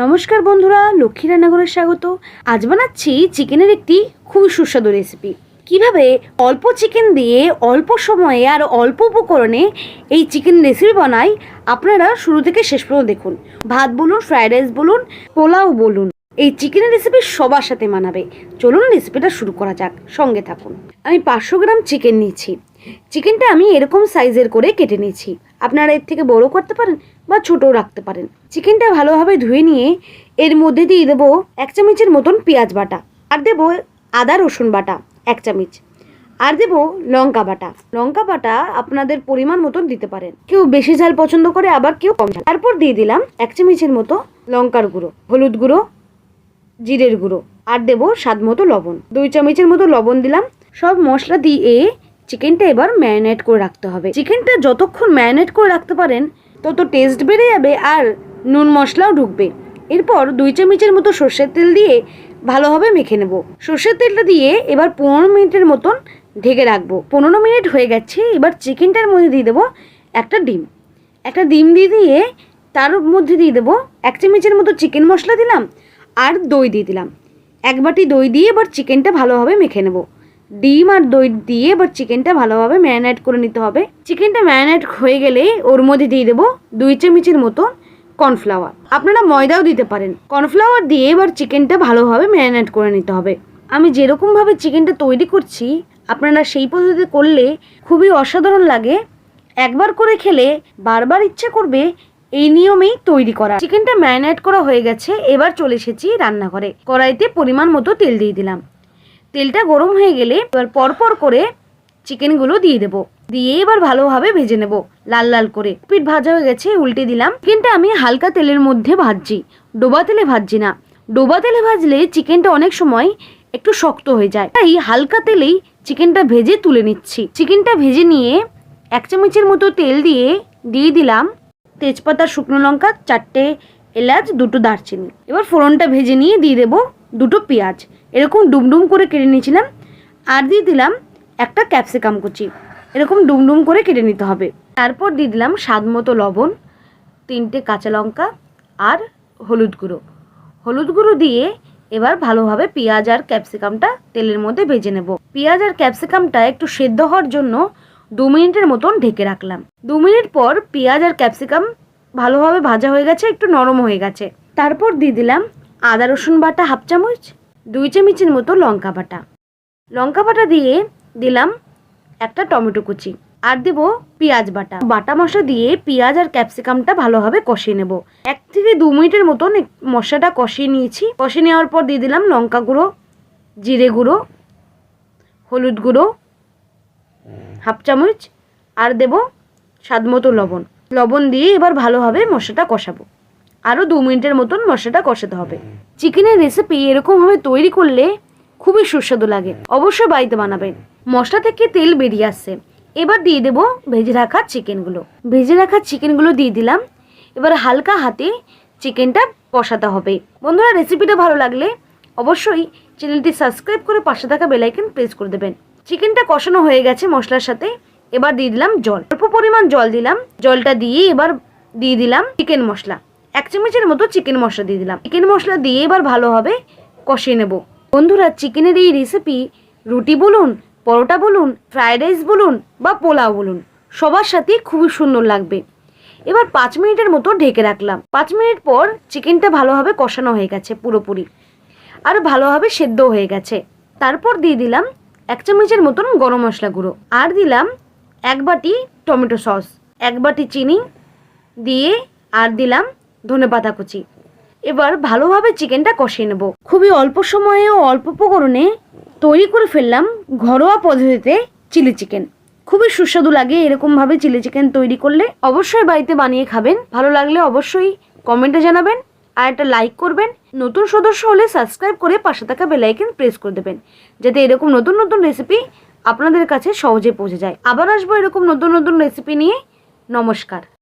নমস্কার বন্ধুরা, লক্ষ্মী রান্নাঘরের স্বাগত। আজ বানাচ্ছি চিকেনের একটি খুবই সুস্বাদু রেসিপি কীভাবে অল্প চিকেন দিয়ে অল্প সময়ে আর অল্প উপকরণে এই চিকেন রেসিপি বানাই, আপনারা শুরু থেকে শেষ পর্যন্ত দেখুন। ভাত বলুন ফ্রাইড রাইস বলুন, পোলাও বলুন, এই চিকেনের রেসিপি সবার সাথে মানাবে। চলুন রেসিপিটা শুরু করা যাক, সঙ্গে থাকুন। আমি পাঁচশো গ্রাম চিকেন নিয়েছি। চিকেনটা আমি এরকম সাইজের করে কেটে নিয়েছি। আপনারা এর থেকে বড় করতে পারেন বা ছোটও রাখতে পারেন। চিকেনটা ভালোভাবে ধুয়ে নিয়ে এর মধ্যে দিয়ে দেবো এক চামচের মতন পেঁয়াজ বাটা আর দেবো আদা রসুন বাটা এক চামচ। আর দেবো লঙ্কা বাটা। লঙ্কা বাটা আপনাদের পরিমাণ মতন দিতে পারেন। কেউ বেশি ঝাল পছন্দ করে, আবার কেউ কম ঝাল। তারপর দিয়ে দিলাম এক চামচের মতো লঙ্কার গুঁড়ো, হলুদ গুঁড়ো, জিরের গুঁড়ো। আর দেবো স্বাদ মতো লবণ। দুই চামচের মতো লবণ দিলাম। সব মশলা দিয়ে চিকেনটা এবার ম্যারিনেট করে রাখতে হবে। চিকেনটা যতক্ষণ ম্যারিনেট করে রাখতে পারেন, তত টেস্ট বেড়ে যাবে আর নুন মশলাও ঢুকবে। এরপর দুই চামচের মতো সর্ষের তেল দিয়ে ভালোভাবে মেখে নেব। সর্ষের তেলটা দিয়ে এবার পনেরো মিনিটের মতন ঢেকে রাখব। পনেরো মিনিট হয়ে গেছে, এবার চিকেনটার মধ্যে দিয়ে দেবো একটা ডিম। একটা ডিম দিয়ে দিয়ে তার মধ্যে দিয়ে দেবো এক চামচের মতো চিকেন মশলা দিলাম আর দই দিয়ে দিলাম। এক বাটি দই দিয়ে এবার চিকেনটা ভালোভাবে মেখে নেব। ডিম আর দই দিয়ে এবার চিকেনটা ভালোভাবে ম্যারিনেট করে নিতে হবে। চিকেনটা ম্যারিনেট হয়ে গেলে ওর মধ্যে দিয়ে দেবো দুই চামচের মতো কর্নফ্লাওয়ার আপনারা ময়দাও দিতে পারেন। কর্নফ্লাওয়ার দিয়ে এবার চিকেনটা ভালোভাবে ম্যারিনেট করে নিতে হবে। আমি যেরকমভাবে চিকেনটা তৈরি করছি, আপনারা সেই পদ্ধতিতে করলে খুবই অসাধারণ লাগে। একবার করে খেলে বারবার ইচ্ছে করবে এই নিয়মেই তৈরি করা। চিকেনটা ম্যারিনেট করা হয়ে গেছে, এবার চলে এসেছি রান্নাঘরে। কড়াইতে পরিমাণ মতো তেল দিয়ে দিলাম। তেলটা গরম হয়ে গেলে এবার পরপর করে চিকেনগুলো দিয়ে দেবো। দিয়ে এবার ভালোভাবে ভেজে নেব, লাল লাল করে। পিঠ ভাজা হয়ে গেছে, উল্টে দিলাম। চিকেনটা আমি হালকা তেলের মধ্যে ভাজছি। ডোবা তেলে ভাজছি না। ডোবা তেলে ভাজলে চিকেনটা অনেক সময় একটু শক্ত হয়ে যায়। তাই হালকা তেলেই চিকেনটা ভেজে তুলে নিচ্ছি। চিকেনটা ভেজে নিয়ে এক চামচের মতো তেল দিয়ে দিয়ে দিলাম তেজপাতা, শুকনো লঙ্কা, চারটে এলাচ, দুটো দারচিনি। এবার ফোড়নটা ভেজে নিয়ে দিয়ে দেবো। দুটো পেঁয়াজ। এরকম ডুমডুম করে কেটে নিয়েছিলাম, আর দিয়ে দিলাম একটা ক্যাপসিকাম কুচি। এরকম ডুমডুম করে কেটে নিতে হবে। তারপর দিয়ে দিলাম স্বাদ মতো লবণ, তিনটে কাঁচা লঙ্কা আর হলুদ গুঁড়ো। হলুদ গুঁড়ো দিয়ে এবার ভালোভাবে পেঁয়াজ আর ক্যাপসিকামটা তেলের মধ্যে ভেজে নেব। পেঁয়াজ আর ক্যাপসিকামটা একটু সেদ্ধ হওয়ার জন্য দু মিনিটের মতন ঢেকে রাখলাম। দু মিনিট পর পেঁয়াজ আর ক্যাপসিকাম ভালোভাবে ভাজা হয়ে গেছে, একটু নরম হয়ে গেছে। তারপর দিয়ে দিলাম আদা, রসুন বাটা হাফ চামচ, দুই চামচের মতো লঙ্কা বাটা। লঙ্কা বাটা দিয়ে দিলাম একটা টমেটো কুচি, আর দেবো পেঁয়াজ বাটা। বাটা মশলা দিয়ে পেঁয়াজ আর ক্যাপসিকামটা ভালোভাবে কষিয়ে নেব। এক থেকে দু মিনিটের মতন মশলাটা কষিয়ে নিয়েছি। কষিয়ে নেওয়ার পর দিয়ে দিলাম লঙ্কা গুঁড়ো, জিরে গুঁড়ো, হলুদ গুঁড়ো, হাফ চামচ, আর দেব স্বাদ মতো লবণ। লবণ দিয়ে এবার ভালোভাবে মশলাটা কষাবো। আরও দু মিনিটের মতন মশলাটা কষাতে হবে। চিকেনের রেসিপি এরকমভাবে তৈরি করলে খুবই সুস্বাদু লাগে। অবশ্যই বাড়িতে বানাবেন। মশলা থেকে তেল বেরিয়ে আসছে। এবার দিয়ে দেবো ভেজে রাখা চিকেনগুলো। ভেজে রাখা চিকেনগুলো দিয়ে দিলাম। এবার হালকা হাতে চিকেনটা কষাতে হবে। বন্ধুরা রেসিপিটা ভালো লাগলে অবশ্যই চ্যানেলটি সাবস্ক্রাইব করে পাশে থাকা বেলাইকন প্রেস করে দেবেন। চিকেনটা কষানো হয়ে গেছে মশলার সাথে। এবার দিয়ে দিলাম জল। অল্প পরিমাণ জল দিলাম। জলটা দিয়ে এবার দিয়ে দিলাম চিকেন মশলা। এক চামচের মতো চিকেন মশলা দিয়ে দিলাম। চিকেন মশলা দিয়ে এবার ভালোভাবে কষিয়ে নেব। বন্ধুরা, চিকেনের এই রেসিপি রুটি বলুন, পরোটা বলুন ফ্রায়েড রাইস বলুন বা পোলাও বলুন, সবার সাথে খুবই সুন্দর লাগবে। এবার পাঁচ মিনিটের মতো ঢেকে রাখলাম। পাঁচ মিনিট পর চিকেনটা ভালোভাবে কষানো হয়ে গেছে পুরোপুরি। আর ভালোভাবে সেদ্ধ হয়ে গেছে। তারপর দিয়ে দিলাম এক চামচের মতন গরম মশলা গুঁড়ো। আর দিলাম এক বাটি টমেটো সস। এক বাটি চিনি দিয়ে আর দিলাম ধনে পাতা কুচি এবার ভালোভাবে চিকেনটা কষিয়ে নেব। খুবই অল্প সময়ে ও অল্প উপকরণে তৈরি করে ফেললাম ঘরোয়া পদ্ধতিতে চিলি চিকেন। খুবই সুস্বাদু লাগে এরকমভাবে চিলি চিকেন তৈরি করলে। অবশ্যই বাড়িতে বানিয়ে খাবেন। ভালো লাগলে অবশ্যই কমেন্টে জানাবেন আর একটা লাইক করবেন। নতুন সদস্য হলে সাবস্ক্রাইব করে পাশে থাকা বেলাইকেন প্রেস করে দেবেন, যাতে এরকম নতুন নতুন রেসিপি আপনাদের কাছে সহজে পৌঁছে যায়। আবার আসব এরকম নতুন নতুন রেসিপি নিয়ে। নমস্কার।